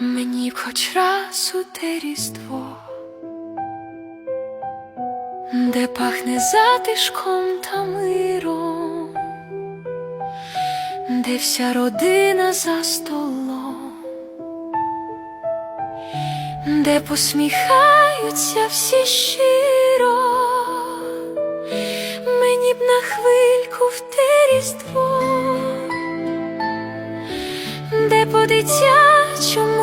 Мені б хоч раз у те різдво, де пахне затишком та миром, де вся родина за столом, де посміхаються всі щиро, мені б на хвильку в те різдво де по дитячому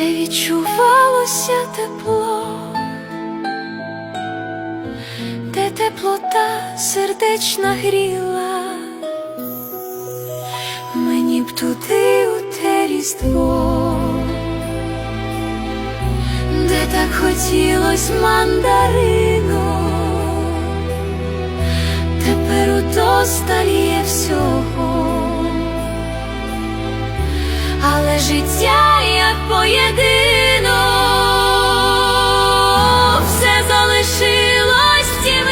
де відчувалося тепло, де теплота сердечна гріла, мені б туди у те різдво, де так хотілось мандарину. Тепер удосталь є всього, але життя як поєдинок, все залишилось в тім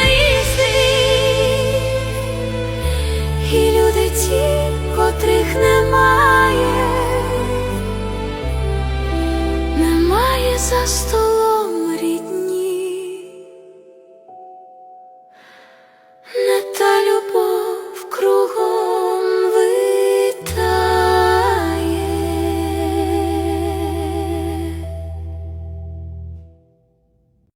і люди ті, котрих немає, немає за столом.